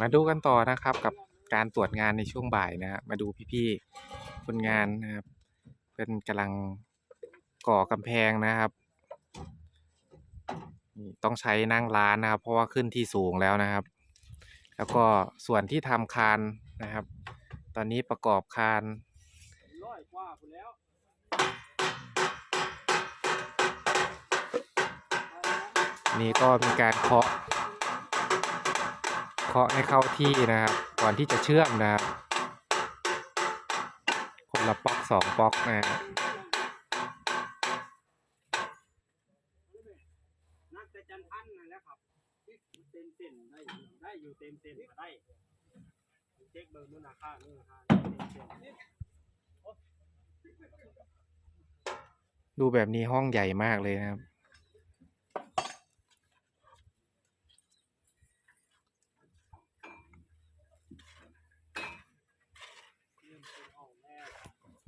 มาดูกันต่อนะครับกับการตรวจงานในช่วงบ่ายนะครับมาดูพี่ๆคนงานนะครับเป็นกำลังก่อกำแพงนะครับ ต้องใช้นั่งร้านนะครับ เพราะว่าขึ้นที่สูงแล้วนะครับ แล้วก็ส่วนที่ทำคานนะครับ ตอนนี้ประกอบคานนี่ก็มีการเคาะาะให้เข้าที่นะครับ ก่อนที่จะเชื่อมนะครับ คนละป๊อกสองป๊อกนะนักแต่จันทันนั่นแหละครับเต็มเส้นได้ได้อยู่เต็มเส้นได้เช็คเบอร์นู่นราคานู่นราดูแบบนี้ห้องใหญ่มากเลยนะครับ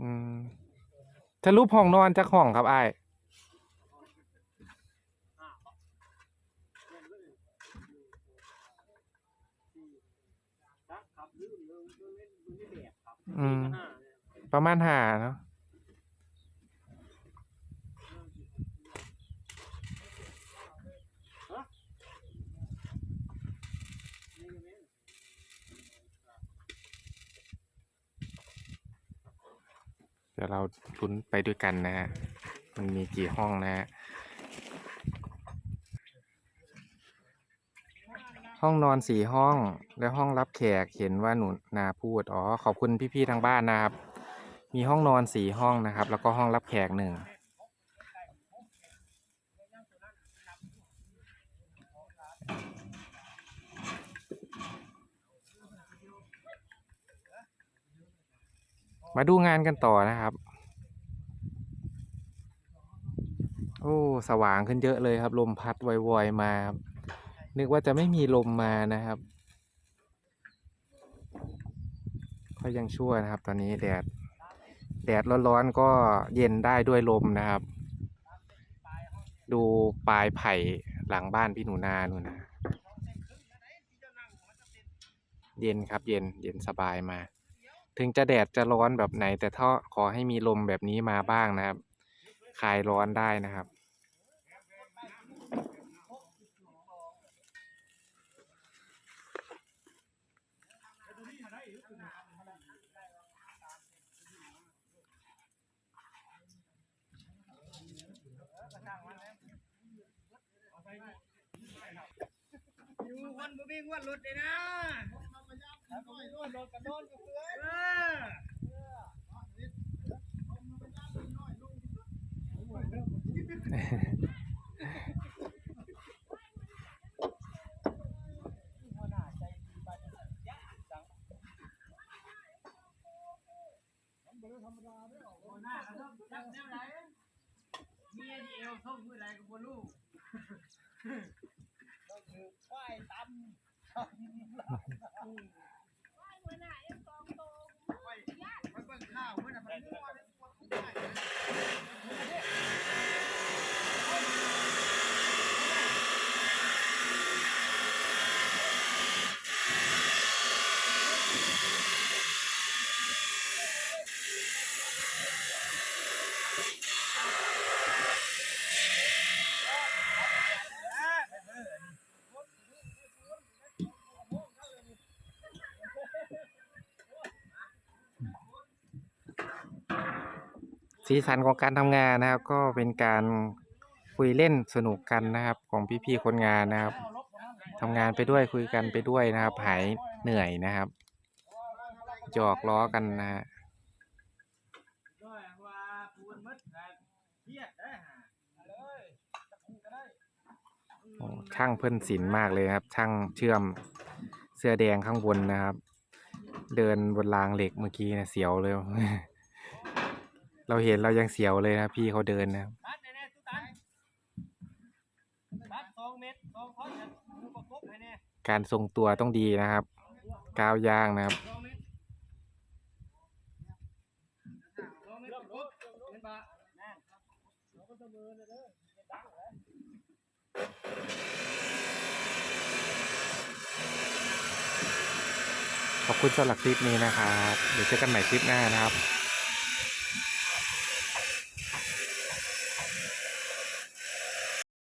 อืมทะลุห้องนอนจากห้องครับไอ้ายอืม ประมาณห้าเนาะ นี่ก็แม่น เดี๋ยวเราลุ้นไปด้วยกันนะฮะ มันมีกี่ห้องนะฮะ ห้องนอนสี่ห้อง และห้องรับแขกเห็นว่าหนูนาพูด อ๋อ ขอบคุณพี่ๆทางบ้านนะครับ มีห้องนอนสี่ห้องนะครับ แล้วก็ห้องรับแขกหนึ่ง มาดูงานกันต่อนะครับ โอ้สว่างขึ้นเยอะเลยครับ ลมพัดวอยๆมานึกว่าจะไม่มีลมมานะครับก็ยังชั่วนะครับ ตอนนี้แดดแดดร้อนๆก็เย็นได้ด้วยลมนะครับ ดูปลายไผ่หลังบ้านพี่หนูนาหนูนะเย็นครับเย็นเย็นสบายมา ถึงจะแดดจะร้อนแบบไหน แต่ถ้าขอให้มีลมแบบนี้มาบ้างนะครับ คลายร้อนได้นะครับ อยู่คนบ่มีงวดรถเลยนะ ต้องจับแนวไหนเมียที่เอวส่งมือไหนก็บ่รู้ต้องถือควายตำ buena สีสันของการทำงานนะครับ ก็เป็นการคุยเล่นสนุกกันนะครับ ของพี่ๆคนงานนะครับทำงานไปด้วยคุยกันไปด้วยนะครับ หายเหนื่อยนะครับหยอกล้อกันนะฮะด้วยว่าปูนมดแบบเครียดได้ฮะเลยตะคุก็ได้โอ้ช่างเพิ่นศิลมากเลยครับ ช่างเชื่อมเสื้อแดงข้างบนนะครับ เดินบนรางเหล็กเมื่อกี้นะเสียวเลย เราเห็นเรายังเสียวเลยนะพี่เขาเดินนะครับตัดแน่ๆตุ๊ตันตัดสองเม็ดสองท่อนนะมูประกบให้แน่การทรงตัวต้องดีนะครับ ก้าวย่างนะครับ สองเม็ดสองเม็ดประกบเป็นบะแน่เราก็เสมอเลยเด้อเป็นดังเลยขอบคุณสำหรับคลิปนี้นะครับ เดี๋ยวเจอกันใหม่คลิปหน้านะครับ